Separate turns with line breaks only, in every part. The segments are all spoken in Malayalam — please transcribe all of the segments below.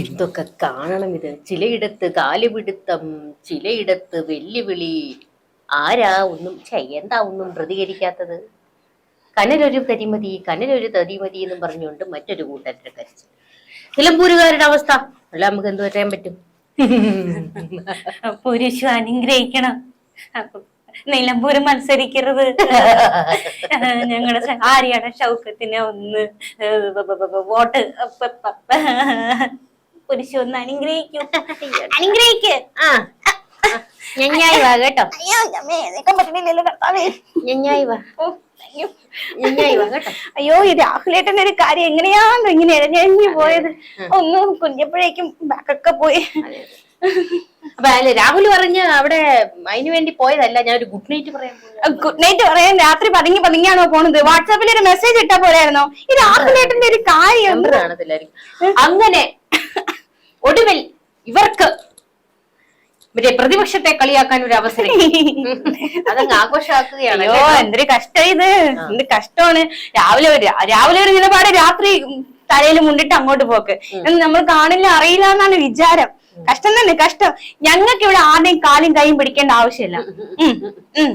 എന്തൊക്കെ കാണണം ഇത്. ചിലയിടത്ത് കാലുപിടുത്തം ചിലയിടത്ത് വെല്ലുവിളി. ആരാ ഒന്നും ഛെ, എന്താ ഒന്നും പ്രതികരിക്കാത്തത്? കനലൊരു തരിമതി കനലൊരു തരിമതി എന്നും പറഞ്ഞുകൊണ്ട് മറ്റൊരു കൂട്ടത്തിൽ കരിച്ചു നിലമ്പൂരുകാരുടെ അവസ്ഥ? അല്ല നമുക്ക് എന്ത് പറയാൻ പറ്റും?
പുരുഷു അനുഗ്രഹിക്കണം. നിലമ്പൂര് മത്സരിക്കരുത്. ഞങ്ങളുടെ ആര്യാണ് ഷൗക്കത്തിന് ഒന്ന് വോട്ട് പുരുഷു ഒന്ന് അനുഗ്രഹിക്കൂ. അനുഗ്രഹിക്ക്.
ആ. ഞഞ്ഞായി വാ കേട്ടോ.
അയ്യോ അമ്മേ, നിൽക്കാൻ പറ്റണില്ലല്ലോ കർത്താവേ.
ഞഞ്ഞായി വാ.
അയ്യോ.
ഞഞ്ഞായി വാ കേട്ടോ.
അയ്യോ ഈ രാഹുലേട്ടന്റെ ഒരു കാര്യം എങ്ങനെയാണോ ഇങ്ങനെ ഇഴഞ്ഞു പോയത്? ഒന്നും കുഞ്ഞപ്പോഴേക്കും ബാക്കൊക്കെ പോയി.
അപ്പൊ അല്ലെ രാഹുൽ പറഞ്ഞ് അവിടെ അതിനു വേണ്ടി പോയതല്ല ഞാൻ ഒരു ഗുഡ് നൈറ്റ് പറയാൻ
ഗുഡ് നൈറ്റ് പറയാൻ രാത്രി പതുങ്ങി പതുങ്ങിയാണോ പോണത്? വാട്സാപ്പിൽ ഒരു മെസ്സേജ് ഇട്ടാ പോരായിരുന്നോ? ഈ രാഹുലേട്ടന്റെ ഒരു കാര്യം
കാണത്തില്ലായിരിക്കും. അങ്ങനെ ഒടുവിൽ ഇവർക്ക് മറ്റേ പ്രതിപക്ഷത്തെ കളിയാക്കാൻ ഒരു അവസരം അതങ്ങ് ആഘോഷമാക്കുകയാണ്
അയ്യോ എന്തൊരു കഷ്ടം ഇത്. എന്ത് കഷ്ടമാണ്. രാവിലെ ഒരു രാവിലെ ഒരു നിലപാട് രാത്രി തലയിൽ മുണ്ടിട്ട് അങ്ങോട്ട് പോക്ക്. എന്ന് നമ്മൾ കാണില്ല അറിയില്ല എന്നാണ് വിചാരം. കഷ്ടം തന്നെ കഷ്ടം. ഞങ്ങൾക്ക് ഇവിടെ ആദ്യം കാലും കൈയും പിടിക്കേണ്ട ആവശ്യമില്ല. ഉം, ഉം.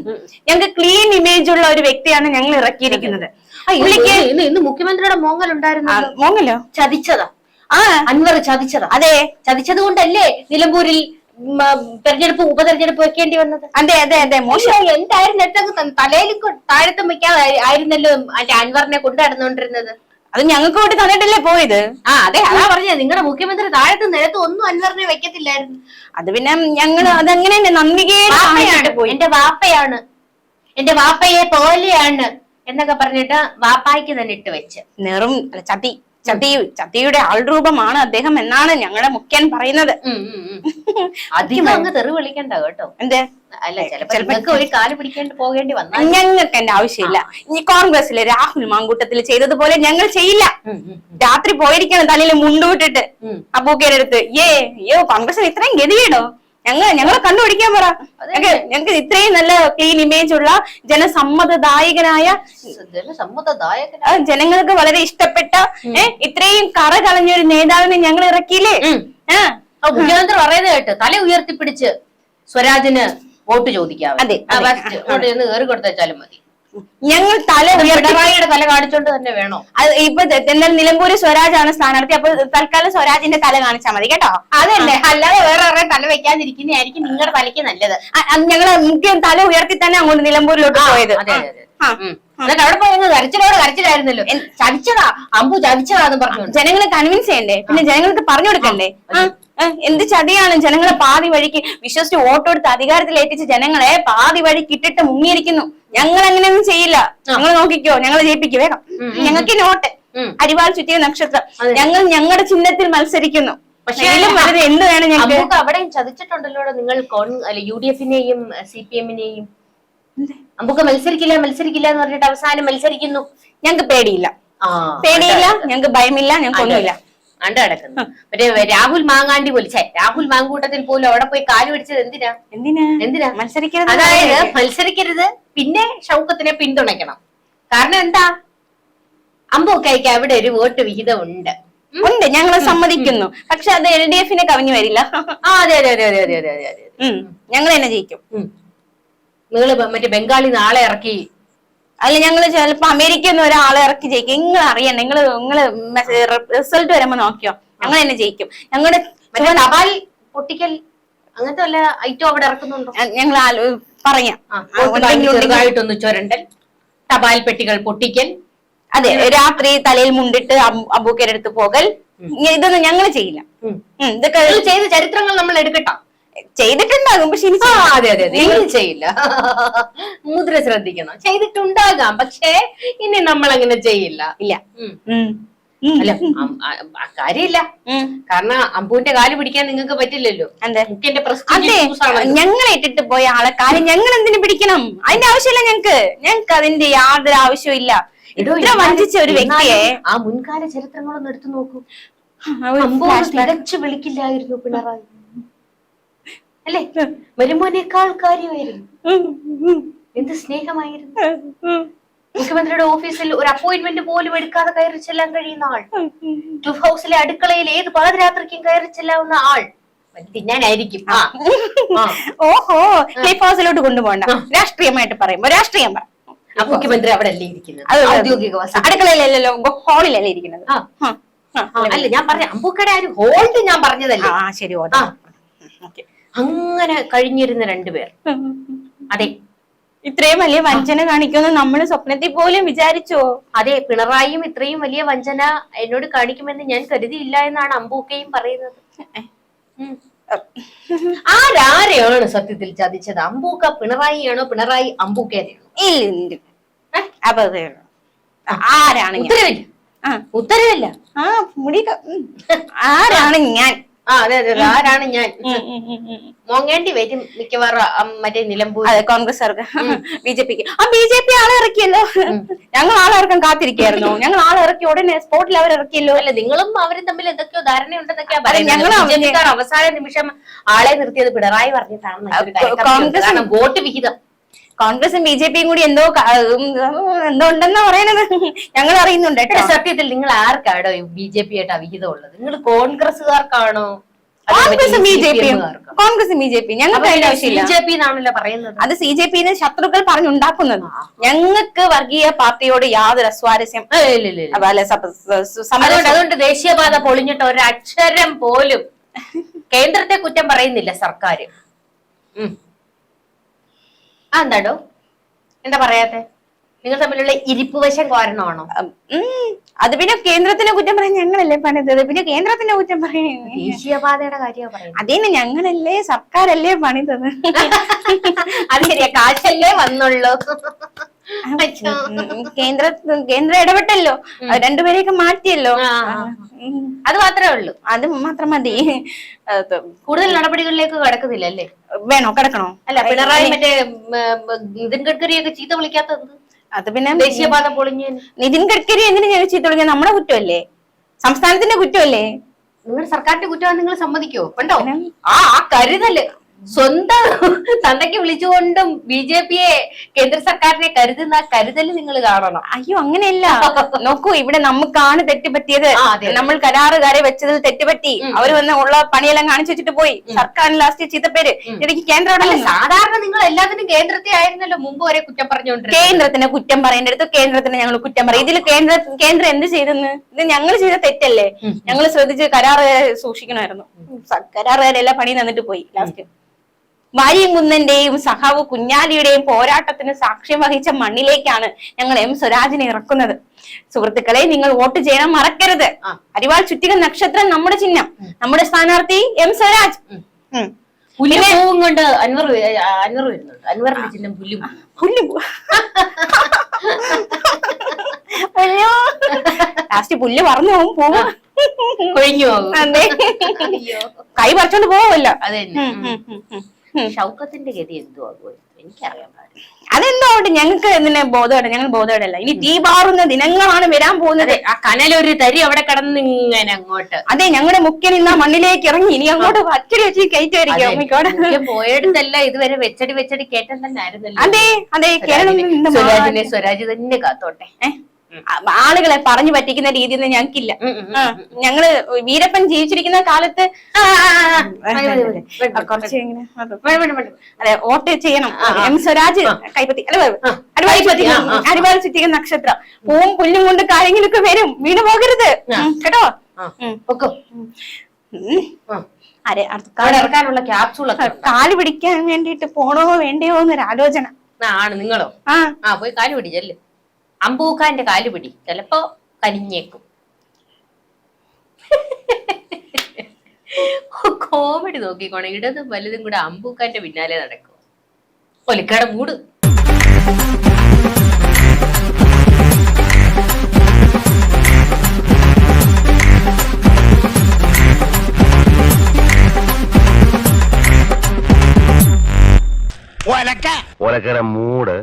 ഞങ്ങൾക്ക് ക്ലീൻ ഇമേജ് ഉള്ള ഒരു വ്യക്തിയാണ് ഞങ്ങൾ ഇറക്കിയിരിക്കുന്നത്.
മുഖ്യമന്ത്രിയുടെ മോങ്ങൽ ഉണ്ടായിരുന്നു
മോങ്ങലോ?
ചതിച്ചതാ. അൻവർ ചതിച്ചത്.
അതെ
ചതിച്ചത് കൊണ്ടല്ലേ നിലമ്പൂരിൽ തെരഞ്ഞെടുപ്പ് ഉപതെരഞ്ഞെടുപ്പ് വെക്കേണ്ടി വന്നത്?
അതെ അതെ അതെ മോശം.
എന്തായിരുന്നു തലയിൽ താഴത്തും വെക്കാതെ ആയിരുന്നല്ലോ അൻവറിനെ കൊണ്ടു നടന്നുകൊണ്ടിരുന്നത്?
അത് ഞങ്ങൾക്ക് വേണ്ടി തന്നിട്ടല്ലേ പോയത്?
ആ അതെ അതാ പറഞ്ഞത്. നിങ്ങളുടെ മുഖ്യമന്ത്രി താഴത്ത് നിരത്ത് ഒന്നും അൻവറിനെ വെക്കത്തില്ലായിരുന്നു.
അത് പിന്നെ ഞങ്ങൾ അതങ്ങനെ പോയി.
എന്റെ വാപ്പയാണ്. എന്റെ വാപ്പയെ പോലെയാണ് എന്നൊക്കെ പറഞ്ഞിട്ട് വാപ്പായ്ക്ക് തന്നെ ഇട്ട് വെച്ച്.
നെറും ചതി. ചതി ചതിയുടെ ആൾരൂപമാണ് അദ്ദേഹം എന്നാണ് ഞങ്ങളുടെ മുഖ്യൻ പറയുന്നത്.
അധികം അങ്ങ് തെറി വിളിക്കണ്ട കേട്ടോ.
എന്തേ?
അല്ല ചിലപ്പോ ഒരു കാൽ പിടിക്കേണ്ടി പോകേണ്ടി വന്നാൽ
ഞങ്ങൾക്ക് എന്റെ ആവശ്യമില്ല. ഈ കോൺഗ്രസിലെ രാഹുൽ മാങ്കൂട്ടത്തിൽ ചെയ്തതുപോലെ ഞങ്ങൾ ചെയ്യില്ല. രാത്രി പോയിരിക്കണം തലയിൽ മുണ്ടുവിട്ടിട്ട് അപ്പൂക്കേരടുത്ത് ഏ അയ്യോ കോൺഗ്രസിന് ഇത്രയും ഗതികേടോ? ഞങ്ങൾ ഞങ്ങളെ കണ്ടുപിടിക്കാൻ പറ. ഞങ്ങൾക്ക് ഇത്രയും നല്ല ക്ലീൻ ഇമേജ് ഉള്ള ജനസമ്മതദായകനായ ജനസമ്മതദായകൻ ജനങ്ങൾക്ക് വളരെ ഇഷ്ടപ്പെട്ട ഇത്രയും കറ കളഞ്ഞ ഒരു നേതാവിനെ ഞങ്ങൾ ഇറക്കിയില്ലേ?
മുഖ്യമന്ത്രി പറയുന്നത് കേട്ട് തല ഉയർത്തിപ്പിടിച്ച് സ്വരാജിന് വോട്ട് ചോദിക്കാം
അതെ,
കേറി കൊടുത്തേച്ചാലും മതി.
ഞങ്ങൾ തല
പിണറായിയുടെ തല കാണിച്ചോണ്ട് തന്നെ വേണോ?
അത് ഇപ്പൊ എന്നാൽ നിലമ്പൂര് സ്വരാജ് ആണ് സ്ഥാനാർത്ഥി അപ്പൊ തൽക്കാലം സ്വരാജിന്റെ തല കാണിച്ചാൽ മതി കേട്ടോ.
അതല്ലേ അല്ലാതെ വേറെ വേറെ തല വെക്കാതിരിക്കുന്നതായിരിക്കും നിങ്ങളുടെ തലയ്ക്ക് നല്ലത്.
ഞങ്ങൾ മുഖ്യം തല ഉയർത്തി തന്നെ അങ്ങോട്ട് നിലമ്പൂരിലോട്ട് പോയത്.
എന്നിട്ട് അവിടെ പോയിരുന്നു കരച്ചിലോട് കരച്ചിലായിരുന്നല്ലോ. ചതിച്ചതാ. അമ്പു ചതിച്ചതാന്ന് പറഞ്ഞു
ജനങ്ങളെ കൺവിൻസ് ചെയ്യണ്ടേ? പിന്നെ ജനങ്ങൾക്ക് പറഞ്ഞു കൊടുക്കണ്ടേ എന്ത് ചതിയാണ്? ജനങ്ങളെ പാതി വഴിക്ക് വിശ്വസിച്ച് വോട്ടെടുത്ത് അധികാരത്തിൽ ഏറ്റിച്ച് ജനങ്ങളെ പാതി വഴി കിട്ടിട്ട് മുങ്ങിയിരിക്കുന്നു. ഞങ്ങൾ അങ്ങനെയൊന്നും ചെയ്യില്ല ഞങ്ങൾ നോക്കിക്കോ ഞങ്ങൾ ജയിപ്പിക്കും വേഗം. ഞങ്ങൾക്ക് നോട്ട്. അരിവാൾ ചുറ്റിയ നക്ഷത്രം. ഞങ്ങൾ ഞങ്ങളുടെ ചിഹ്നത്തിൽ മത്സരിക്കുന്നു. എന്ത് വേണം ഞങ്ങൾക്ക്?
അവിടെ ചതിച്ചിട്ടുണ്ടല്ലോ നിങ്ങൾ യു ഡി എഫിനെയും സി പി എമ്മിനെയും? നമുക്ക് മത്സരിക്കില്ല മത്സരിക്കില്ല എന്ന് പറഞ്ഞിട്ട് അവസാനം മത്സരിക്കുന്നു.
ഞങ്ങൾക്ക് പേടിയില്ല. പേടിയില്ല ഞങ്ങൾക്ക് ഭയമില്ല ഞങ്ങൾക്ക് ഒന്നുമില്ല.
അണ്ട കിടക്കുന്നു മറ്റേ രാഹുൽ മാങ്ങാണ്ടി പോലും ഛേ രാഹുൽ മാങ്കൂട്ടത്തിൽ പോലും അവിടെ പോയി കാലു പിടിച്ചത് എന്തിനാ?
എന്തിനാ?
എന്തിനാ?
മത്സരിക്കരുത്.
അതായത് മത്സരിക്കരുത് പിന്നെ ഷൗക്കത്തിനെ പിന്തുണയ്ക്കണം. കാരണം എന്താ? അമ്പൊക്കൈക്ക് അവിടെ ഒരു വോട്ട് വിഹിതം ഉണ്ട്
ഉണ്ട് ഞങ്ങൾ സമ്മതിക്കുന്നു. പക്ഷെ അത് എൽ ഡി എഫിനെ കവിഞ്ഞു വരില്ല.
ആ അതെ അതെ അതെ അതെ അതെ അതെ അതെ
ഞങ്ങൾ തന്നെ ജയിക്കും.
നിങ്ങൾ മറ്റേ ബംഗാളി നാളെ ഇറക്കി
അല്ല ഞങ്ങൾ ചിലപ്പോ അമേരിക്കയിൽ നിന്ന് ഒരാളെ ഇറക്കി ജയിക്കും. നിങ്ങൾ അറിയണ്ട. നിങ്ങൾ നിങ്ങൾ റിസൾട്ട് വരുമ്പോ നോക്കിയോ? ഞങ്ങൾ തന്നെ ജയിക്കും. ഞങ്ങളുടെ
തപാൽ പൊട്ടിക്കൽ അങ്ങനത്തെ വല്ല ഐറ്റം അവിടെ ഇറക്കുന്നുണ്ടോ?
ഞങ്ങൾ പറയാം.
ചെറുതായിട്ടൊന്ന് ചുരണ്ടൽ. തപാൽ പെട്ടികൾ പൊട്ടിക്കൽ.
അതെ രാത്രി തലയിൽ മുണ്ടിട്ട് അബൂക്കരെടുത്ത് അടുത്ത് പോകൽ ഇതൊന്നും ഞങ്ങൾ ചെയ്യില്ല. ഇതൊക്കെ
ചെയ്ത ചരിത്രങ്ങൾ നമ്മൾ എടുക്കട്ടോ.
ചെയ്തിട്ടുണ്ടാകും പക്ഷെ എനിക്ക്.
അതെ അതെ അതെ. ചെയ്യില്ല. മുദ്ര ശ്രദ്ധിക്കണം. ചെയ്തിട്ടുണ്ടാകാം പക്ഷേ ഇനി നമ്മൾ അങ്ങനെ ചെയ്യില്ല.
ഇല്ല.
അല്ല കാര്യമില്ല. കാരണം അമ്പുവിന്റെ കാൽ പിടിക്കാൻ നിങ്ങൾക്ക് പറ്റില്ലല്ലോ. പ്രശ്നം
ഞങ്ങൾ ഇട്ടിട്ട് പോയ ആളെ കാൽ ഞങ്ങൾ എന്തിനു പിടിക്കണം? അതിന്റെ ആവശ്യമില്ല ഞങ്ങക്ക് ഞങ്ങക്ക് അതിന്റെ യാതൊരു ആവശ്യമില്ല ഇത്ര വഞ്ചിച്ച ഒരു വ്യക്തിയെ
ആ മുൻകാല ചരിത്രങ്ങളൊന്നും എടുത്തു നോക്കൂ. അമ്പോ വിളിക്കില്ലായിരുന്നു പിണറായി. അല്ലേ? വരുമ്പോനേക്കാൾ കാര്യമായിരുന്നു. എന്ത് സ്നേഹമായിരുന്നു. മുഖ്യമന്ത്രിയുടെ ഓഫീസിൽ ഒരു അപ്പോയിന്റ്മെന്റ് പോലും എടുക്കാതെ കയറി ചെല്ലാൻ കഴിയുന്ന ആൾ. ക്ലിഫ് ഹൗസിലെ അടുക്കളയിൽ ഏത് പാതിരാത്രിക്കും കയറി ചെല്ലാവുന്ന ആൾ. തിന്നാനായിരിക്കും.
ഓഹോ ക്ലിഫ് ഹൗസിലോട്ട് കൊണ്ടുപോകണ്ട. രാഷ്ട്രീയമായിട്ട് പറയുമ്പോ രാഷ്ട്രീയം
മുഖ്യമന്ത്രി അവിടെ അല്ലേ ഇരിക്കുന്നത്? ഔദ്യോഗിക
അടുക്കളയിലല്ലോ ഹാളിലല്ലേ ഇരിക്കുന്നത്?
അല്ല ഞാൻ പറഞ്ഞ അമ്പൂക്കട ആരും ഹോളിൽ ഞാൻ പറഞ്ഞതല്ലേ?
ആ ശരി ഓ
ആ. അങ്ങനെ കഴിഞ്ഞിരുന്ന രണ്ടുപേർ. അതെ.
ഇത്രയും വലിയ വഞ്ചന കാണിക്കുമെന്ന് നമ്മൾ സ്വപ്നത്തിൽ പോലും വിചാരിച്ചോ?
അതെ പിണറായിയും ഇത്രയും വലിയ വഞ്ചന എന്നോട് കാണിക്കുമെന്ന് ഞാൻ കരുതിയില്ല എന്നാണ് അമ്പൂക്കയും പറയുന്നത്. ആരാരെയാണ് സത്യത്തിൽ ചതിച്ചത്? അമ്പൂക്ക പിണറായിയാണോ പിണറായി അമ്പൂക്കേനെയാണോ
ആരാണ്
ഉത്തരവില്ല.
ആ.
ഉത്തരവില്ല.
ആ മുടി ആരാണ് ഞാൻ?
ആ അതെ അതെ അതെ. ആരാണ് ഞാൻ. മോങ്ങേണ്ടി വരും മിക്കവാറും മറ്റേ നിലമ്പൂർ
അതെ കോൺഗ്രസ്സുകാർക്ക് ബി ജെ പിക്ക്. ആ ബി ജെ പി ആളെ ഇറക്കിയല്ലോ. ഞങ്ങൾ ആളെ ഇറക്കാൻ കാത്തിരിക്കായിരുന്നു ഞങ്ങൾ ആളെ ഇറക്കി ഉടനെ സ്പോട്ടിൽ അവർ ഇറക്കിയല്ലോ.
അല്ല നിങ്ങളും അവരും തമ്മിൽ എന്തൊക്കെയോ ധാരണയുണ്ടെന്നൊക്കെയാ പറയുന്നത്. അവസാന നിമിഷം ആളെ നിർത്തിയത് പിണറായി പറഞ്ഞിട്ടാണ്
കോൺഗ്രസ്
ആണ് വോട്ട് വിഹിതം.
കോൺഗ്രസും ബി ജെ പിയും കൂടി എന്തോ എന്തോ ഉണ്ടെന്നാ പറയണത്. ഞങ്ങൾ അറിയുന്നുണ്ട് കേട്ടോ.
സത്യത്തിൽ നിങ്ങൾ ആർക്കാണോ ബി ജെ പി ആയിട്ട് അവിഹിതം ഉള്ളത് നിങ്ങൾ കോൺഗ്രസ്സുകാർക്കാണോ
കോൺഗ്രസും ബി ജെ പിയും കോൺഗ്രസും ബി ജെ പി. ഞങ്ങൾക്ക് അതിന്റെ ആവശ്യമില്ല.
പറയുന്നത്.
അത് സി ജെ പി ശത്രുക്കൾ പറഞ്ഞുണ്ടാക്കുന്നത്. ഞങ്ങൾക്ക് വർഗീയ പാർട്ടിയോട് യാതൊരു അസ്വാരസ്യം
അതുകൊണ്ട് ദേശീയപാത പൊളിഞ്ഞിട്ട് ഒരു അക്ഷരം പോലും കേന്ദ്രത്തെ കുറ്റം പറയുന്നില്ല സർക്കാർ ആ എന്താടോ? എന്താ പറയാത്തെ? നിങ്ങൾ തമ്മിലുള്ള ഇരിപ്പ് വശം കാരണമാണോ
അത് പിന്നെ കേന്ദ്രത്തിന്റെ കുറ്റം പറയാൻ ഞങ്ങളല്ലേ പണിതത്. പിന്നെ കേന്ദ്രത്തിന്റെ കുറ്റം പറയുന്നത്
ദേശീയപാതയുടെ കാര്യമാണ് പറയുന്നത്.
അതേന്ന് ഞങ്ങളല്ലേ സർക്കാരല്ലേ പണിതത്.
അത് ശരിയാ കാശല്ലേ വന്നുള്ളൂ.
കേന്ദ്ര കേന്ദ്ര ഇടപെട്ടല്ലോ. രണ്ടുപേരെയൊക്കെ മാറ്റിയല്ലോ.
അത് മാത്രമേ ഉള്ളൂ.
അത് മാത്രം മതി.
കൂടുതൽ നടപടികളിലേക്ക് കടക്കുന്നില്ല അല്ലേ
വേണോ? കടക്കണോ?
അല്ല പിണറായി മറ്റേ നിതിൻ ഗഡ്കരിയൊക്കെ ചീത്ത വിളിക്കാത്തത്
അത് പിന്നെ
ദേശീയപാത പൊളിഞ്ഞ.
നിതിൻ ഗഡ്കരി എന്തിനു ഞങ്ങൾ ചീത്ത വിളിക്കാൻ? നമ്മുടെ കുറ്റമല്ലേ? സംസ്ഥാനത്തിന്റെ കുറ്റമല്ലേ?
നിങ്ങളുടെ സർക്കാരിന്റെ കുറ്റമാണ് നിങ്ങൾ സമ്മതിക്കോ കണ്ടോ? ആ കരുതൽ. സ്വന്തം തന്തയ്ക്ക് വിളിച്ചുകൊണ്ടും ബി ജെ പിയെ കേന്ദ്ര സർക്കാരിനെ കരുതുന്ന കരുതൽ നിങ്ങൾ കാണണം.
അയ്യോ അങ്ങനെയല്ല. നോക്കൂ ഇവിടെ നമുക്കാണ്
തെറ്റുപറ്റിയത്.
നമ്മൾ കരാറുകാരെ വെച്ചതിൽ തെറ്റുപറ്റി. അവർ വന്ന് ഉള്ള പണിയെല്ലാം കാണിച്ചു വെച്ചിട്ട് പോയി. സർക്കാരിന് ലാസ്റ്റ് ചീത്തപ്പേര്. ഇടയ്ക്ക് കേന്ദ്രം.
സാധാരണ നിങ്ങൾ എല്ലാത്തിനും കേന്ദ്രത്തെ ആയിരുന്നല്ലോ മുമ്പ് വരെ കുറ്റം പറഞ്ഞുകൊണ്ട്
കേന്ദ്രത്തിന് കുറ്റം പറയേണ്ട അടുത്ത് കേന്ദ്രത്തിന് ഞങ്ങൾ കുറ്റം പറയും. ഇതിൽ കേന്ദ്ര കേന്ദ്രം എന്ത് ചെയ്തെന്ന്? ഇത് ഞങ്ങൾ ചെയ്ത തെറ്റല്ലേ? ഞങ്ങൾ ശ്രദ്ധിച്ച് കരാറുകാരെ സൂക്ഷിക്കണമായിരുന്നു. കരാറുകാരെല്ലാം പണി തന്നിട്ട് പോയി ലാസ്റ്റ് വാരിയങ്കുന്നന്റെയും സഹാവ് കുഞ്ഞാലിയുടെയും പോരാട്ടത്തിന് സാക്ഷ്യം വഹിച്ച മണ്ണിലേക്കാണ് ഞങ്ങൾ എം സ്വരാജിനെ ഇറക്കുന്നത്. സുഹൃത്തുക്കളെ നിങ്ങൾ വോട്ട് ചെയ്യണം മറക്കരുത്. അരിവാൾ ചുറ്റിക നക്ഷത്രം നമ്മുടെ ചിഹ്നം. നമ്മുടെ സ്ഥാനാർത്ഥി എം സ്വരാജ്. ഉം.
പുല്ല് പൂവും കൊണ്ട് അൻവർ അൻവർ വരുന്നുണ്ട്. അൻവറിന്റെ ചിഹ്നം പുല്ലും.
പുല്ല്. പോ- അയ്യോ. ലാസ്റ്റ് പുല്ല് പറഞ്ഞു പോകും പോവും
കൊഴിഞ്ഞു പോകും.
അതെ. കൈ പറിച്ചോണ്ട് പോവല്ലോ
അത്. ഷൗക്കത്തിന്റെ ഗതി എന്തോ ആകുമായിരുന്നു എനിക്കറിയാൻ പാടില്ല.
അതെന്തോ ഉണ്ട് ഞങ്ങൾക്ക് എന്തിനാ ബോധമല്ല ഞങ്ങൾ ബോധമല്ല ഇനി തീ പാറുന്ന ദിനങ്ങളാണ് വരാൻ പോകുന്നത്.
ആ കനലൊരു തരി അവിടെ കടന്ന് ഇങ്ങനെ അങ്ങോട്ട്.
അതെ ഞങ്ങളുടെ മുക്കിൽ ഇന്ന് മണ്ണിലേക്ക് ഇറങ്ങി. ഇനി അങ്ങോട്ട് അച്ചടി വെച്ച് കയറ്റായിരിക്കും അമ്മയ്ക്കോട്
പോയടുത്തല്ല ഇതുവരെ വെച്ചടി വെച്ചടി കേട്ടം തന്നെ ആയിരുന്നല്ലോ
അതെ അതെ കേരളം നിന്ന്
സ്വരാജിനെ സ്വരാജ് തന്നെ കാത്തോട്ടെ.
ഏ? ആളുകളെ പറഞ്ഞു പറ്റിക്കുന്ന രീതിയൊന്നും ഞങ്ങൾക്കില്ല. ഞങ്ങൾ വീരപ്പൻ ജീവിച്ചിരിക്കുന്ന കാലത്ത്. കുറച്ച് അത്. വോട്ട് ചെയ്യണം. എം സ്വരാജ് കൈപ്പത്തി. അടിവാൾ ചുറ്റിക്കുന്ന നക്ഷത്രം. പൂവും പുല്ലും കൊണ്ട് കാര്യങ്ങളൊക്കെ വരും. വീണ് പോകരുത്. കേട്ടോ?
ഇറക്കാനുള്ള ക്യാപ്സൂളൊക്കെ
കാൽ പിടിക്കാൻ വേണ്ടിട്ട് പോണോ വേണ്ടയോ എന്നൊരു ആലോചന
ആണ് നിങ്ങളോ?
ആ.
പോയി കാൽ പിടിച്ചല്ലേ അമ്പൂക്കാന്റെ കാൽ പിടി. ചിലപ്പോ കനിഞ്ഞേക്കും. കോമഡി നോക്കിക്കോണേ. ഇടതും വലുതും കൂടെ അമ്പൂക്കാന്റെ പിന്നാലെ നടക്കും. ഒലിക്കട മൂട്.
ഒലക്കര മൂട്.